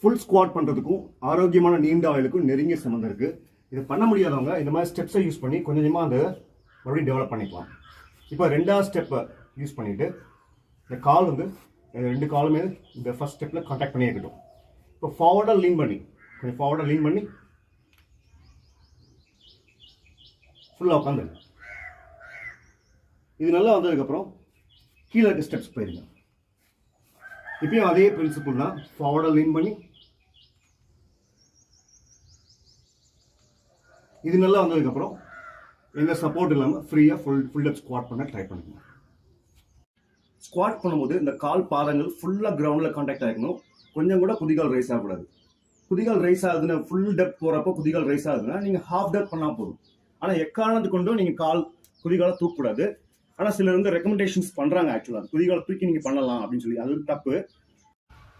Full squad பண்ணுறதுக்கும் ஆரோக்கியமான நீண்ட ஆயுளுக்கும் நெருங்கிய சம்மந்தம் இருக்குது இது பண்ண முடியாதவங்க இந்த மாதிரி ஸ்டெப்ஸை யூஸ் பண்ணி கொஞ்சம் கொஞ்சமாக அதை மறுபடியும் டெவலப் பண்ணிக்கலாம். இப்போ ரெண்டாவது ஸ்டெப்பை யூஸ் பண்ணிவிட்டு இந்த கால் வந்து ரெண்டு காலுமே இந்த ஃபஸ்ட் ஸ்டெப்பில் காண்டாக்ட் பண்ணி இருக்கட்டும். இப்போ ஃபார்வர்டாக லீன் பண்ணி கொஞ்சம் ஃபார்வர்டாக லீன் பண்ணி ஃபுல்லாக உட்காந்து இது நல்லா வந்ததுக்கப்புறம் கீழே இருக்க ஸ்டெப்ஸ் போயிருங்க. இப்பயும் அதே பிரின்சிபிள் தான். ஃபார்வர்டாக லீன் பண்ணி. இது நல்லா வந்ததுக்கப்புறம் எந்த சப்போர்ட் இல்லாமல் ஃப்ரீயாக ஃபுல் ஃபுல் அப் ஸ்குவாட் பண்ண ட்ரை பண்ணுங்க. ஸ்குவாட் பண்ணும்போது இந்த கால் பாதங்கள் ஃபுல்லாக கிரவுண்டில் காண்டாக்ட் ஆகிக்கணும் கொஞ்சம் கூட குதிகால் ரைஸ் ஆகக்கூடாது. குதிகால் ரைஸ் ஆகுதுன்னு ஃபுல் டெப் போகிறப்போ குதிகால் ரைஸ் ஆகுதுன்னா நீங்கள் ஹாஃப் டெப் பண்ணால் போதும். ஆனால் எக்காரணத்து கொண்டும் நீங்கள் கால் குதிகாலை தூக்கக்கூடாது. ஆனால் சிலர் வந்து ரெக்கமெண்டேஷன்ஸ் பண்ணுறாங்க ஆக்சுவலாக குதிகால தூக்கி நீங்கள் பண்ணலாம் அப்படின்னு சொல்லி. அது தப்பு.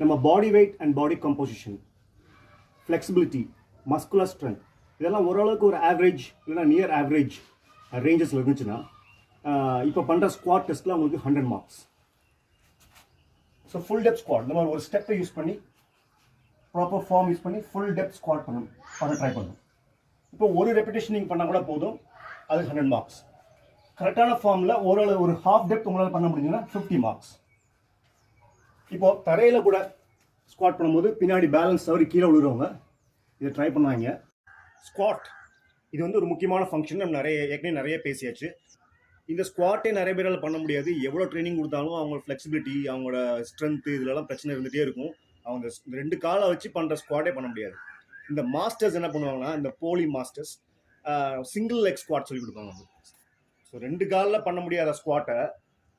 நம்ம body weight and body composition flexibility muscular strength இதெல்லாம் ஓரளவுக்கு ஒரு ஆவரேஜ் இல்லைன்னா நியர் ஆவரேஜ் ரேஞ்சஸில் இருந்துச்சுன்னா இப்போ பண்ணுற ஸ்குவாட் டெஸ்ட்டில் உங்களுக்கு hundred marks so full deep squat இந்த மாதிரி ஒரு ஸ்டெப்பை யூஸ் பண்ணி ப்ராப்பர் ஃபார்ம் யூஸ் பண்ணி ஃபுல் டெப் ஸ்குவாட் பண்ணணும். பண்ண ட்ரை பண்ணணும். இப்போ ஒரு ரெப்பிடேஷன் நீங்கள் பண்ணால் கூட போதும். அது ஹண்ட்ரட் மார்க்ஸ் கரெக்டான ஃபார்மில் ஓரளவு ஒரு ஹாஃப் டெப்த் உங்களால் பண்ண முடிஞ்சுன்னா ஃபிஃப்டி மார்க்ஸ் இப்போது தரையில் கூட ஸ்குவாட் பண்ணும்போது பின்னாடி பேலன்ஸ் தவறி கீழே விழுறவங்க இதை ட்ரை பண்ணுவாங்க. ஸ்குவாட் இது வந்து ஒரு முக்கியமான ஃபங்க்ஷன் நம்ம நிறைய ஏற்கனவே நிறைய பேசியாச்சு. இந்த ஸ்குவாட்டே நிறைய பேரால் பண்ண முடியாது. எவ்வளோ ட்ரைனிங் கொடுத்தாலும் அவங்க ஃப்ளெக்சிபிலிட்டி அவங்களோட ஸ்ட்ரென்த்து இதுலலாம் பிரச்சனை இருந்துகிட்டே இருக்கும். அவங்க இந்த ரெண்டு காலை வச்சு பண்ணுற ஸ்குவாட்டே பண்ண முடியாது. இந்த மாஸ்டர்ஸ் என்ன பண்ணுவாங்கன்னா இந்த போலி மாஸ்டர்ஸ் சிங்கிள் லெக் ஸ்குவாட் சொல்லி கொடுப்பாங்க. ஸோ ரெண்டு காலில் பண்ண முடியாத ஸ்குவாட்டை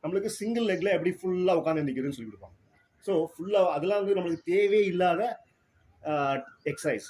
நம்மளுக்கு சிங்கிள் லெக்கில் எப்படி ஃபுல்லாக உட்காந்து நிற்கிறதுன்னு சொல்லி கொடுப்பாங்க. ஸோ ஃபுல்லாக அதெல்லாம் வந்து நம்மளுக்கு தேவையே இல்லாத எக்ஸசைஸ்